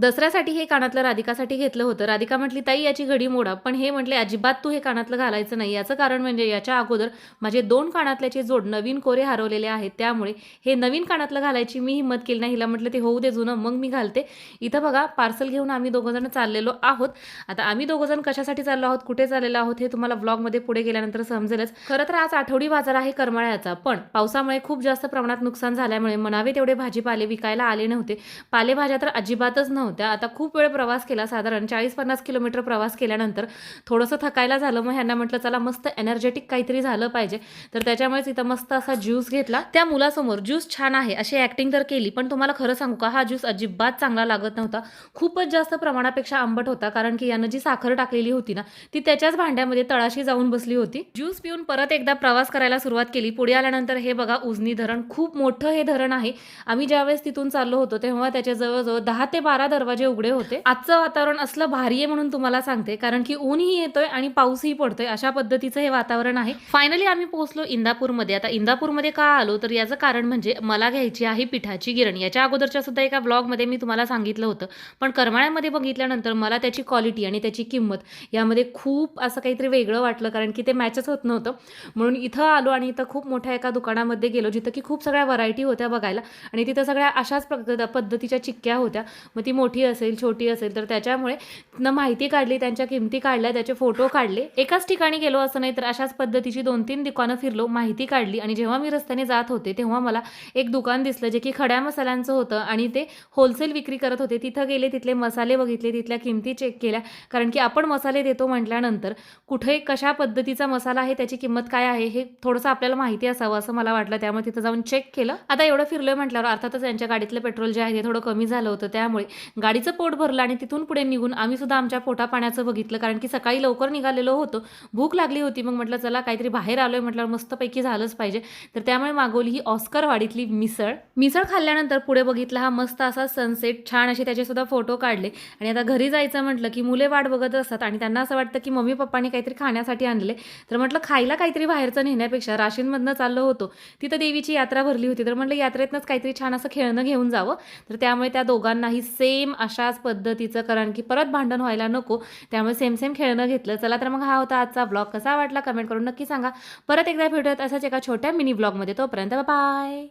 दसऱ्यासाठी हे कानातलं राधिकासाठी घेतलं होतं. राधिका म्हटली ताई याची घडी मोडा. पण हे म्हटले अजिबात तू हे कानातलं घालायचं नाही. याचं कारण म्हणजे याच्या अगोदर माझे दोन कानातल्याचे जोड नवीन कोरे हरवलेले आहेत त्यामुळे हे नवीन कानातलं घालायची मी हिंमत केली नाही. हिला म्हटलं ते होऊ दे जुनं मग मी घालते. इथं बघा पार्सल घेऊन आम्ही दोघंजण चाललेलो आहोत. आता आम्ही दोघंजण कशासाठी चाललो आहोत कुठे चाललेलो आहोत हे तुम्हाला ब्लॉगमध्ये पुढे गेल्यानंतर समजेलच. खरं तर आज आठवडी बाजार आहे करमाळ्याचा पण पावसामुळे खूप जास्त प्रमाणात नुकसान झाल्यामुळे म्हणावे तेवढे भाजीपाले विकायला आले नव्हते. पालेभाज्या तर अजिबातच नव्हत्या. आता खूप वेळ प्रवास केला साधारण चाळीस पन्नास किलोमीटर प्रवास केल्यानंतर थोडंसं थकायला झालं मग ह्यांना म्हटलं चला मस्त एनर्जेटिक काहीतरी झालं पाहिजे. तर त्याच्यामुळेच इथं मस्त असा ज्यूस घेतला. त्या मुलासमोर ज्यूस छान आहे अशी ॲक्टिंग तर केली पण तुम्हाला खरं सांगू का हा ज्यूस अजिबात चांगला लागत नव्हता. खूपच जास्त प्रमाणापेक्षा आंबट होता कारण की यानं जी साखर टाकलेली होती ना ती त्याच्याच भांड्यामध्ये तळाशी जाऊन बसली होती. ज्यूस पिऊन परत एकदा प्रवास करायला सुरुवात केली. पुढे आल्यानंतर हे बघा उजनी धरण खूप मोठं हे धरण आहे. आम्ही ज्यावेळेस तिथून चाललो होतो तेव्हा त्याच्या जवळजवळ दहा ते बारा दरवाजे उघडे होते. आजचं वातावरण असलं भारी आहे म्हणून तुम्हाला सांगते. कारण की ऊनही येतोय आणि पाऊसही पडतोय. अशा पद्धतीचं हे वातावरण आहे. फायनली आम्ही पोहोचलो इंदापूरमध्ये. आता इंदापूरमध्ये का आलो? तर याचं कारण म्हणजे मला घ्यायची आहे पिठाची गिरणी. याच्या अगोदरच्या सुद्धा एका ब्लॉगमध्ये मी तुम्हाला सांगितलं होतं. पण करमाळ्यामध्ये बघितल्यानंतर मला त्याची क्वालिटी आणि त्याची किंमत यामध्ये खूप असं काहीतरी वेगळं वाटलं. कारण की ते मॅचच होत नव्हतं. म्हणून इथं आलो आणि इथं खूप मोठ्या एका दुकानामध्ये गेलो जिथं की खूप सगळ्या व्हरायटी होत्या बघायला. आणि तिथं सगळ्या अशाच पद्धतीच्या चिक्क्या होत्या. मग ती मोठी असेल छोटी असेल तर त्याच्यामुळे न माहिती काढली त्यांच्या किमती काढल्या त्याचे फोटो काढले. एकाच ठिकाणी गेलो असं नाही तर अशाच पद्धतीची दोन तीन दुकानं फिरलो माहिती काढली आणि जेव्हा मी रस्त्याने जात होते तेव्हा मला एक दुकान दिसलं जे की खड्या मसाल्यांचं होतं आणि ते होलसेल विक्री करत होते. तिथं गेले तिथले मसाले बघितले तिथल्या किमती चेक केल्या. कारण की आपण मसाले देतो म्हटल्यानंतर कुठे कशा पद्धतीचा मसाला आहे त्याची किंमत काय आहे हे थोडंसं आपल्याला माहिती असावं असं मला वाटलं. त्यामुळे तिथं जाऊन चेक केलं. आता एवढं फिरलोय म्हटल्यावर अर्थातच त्यांच्या गाडीतलं पेट्रोल जे आहे ते थोडं कमी झालं होतं. त्यामुळे गाडीचं पोट भरलं आणि तिथून पुढे निघून आम्ही सुद्धा आमच्या पोटापाण्याचं बघितलं कारण की सकाळी लवकर निघालेलो होतो. भूक लागली होती मग म्हटलं चला काहीतरी बाहेर आलोय म्हटल्यावर मस्तपैकी झालंच पाहिजे. तर त्यामुळे मागवली ही ऑस्करवाडीतली मिसळ. मिसळ खाल्ल्यानंतर पुढे बघितला हा मस्त असा सनसेट छान असे त्याचे सुद्धा फोटो काढले. आणि आता घरी जायचं म्हटलं की मुले वाट बघत असतात आणि त्यांना असं वाटतं की मम्मी पप्पांनी काहीतरी खाण्यासाठी आणले. तर म्हटलं खायला काहीतरी बाहेरचं नेण्यापेक्षा राशीनमधनं चाललो होतो. तिथं देवीची यात्रा भरली होती. तर म्हटलं यात्रेतनंच काहीतरी छान असं खेळणं घेऊन जावं. तर त्यामुळे त्या दोघांनाही सेम अशाच पद्धतीचं कारण की परत भांडण व्हायला नको त्यामुळे सेम सेम खेळणं घेतलं. चला तर मग हा होता आजचा ब्लॉग कसा वाटला? कमेंट करून नक्की सांगा. परत एकदा भेटूयात असाच एका छोट्या मिनी ब्लॉगमध्ये तोपर्यंत बाय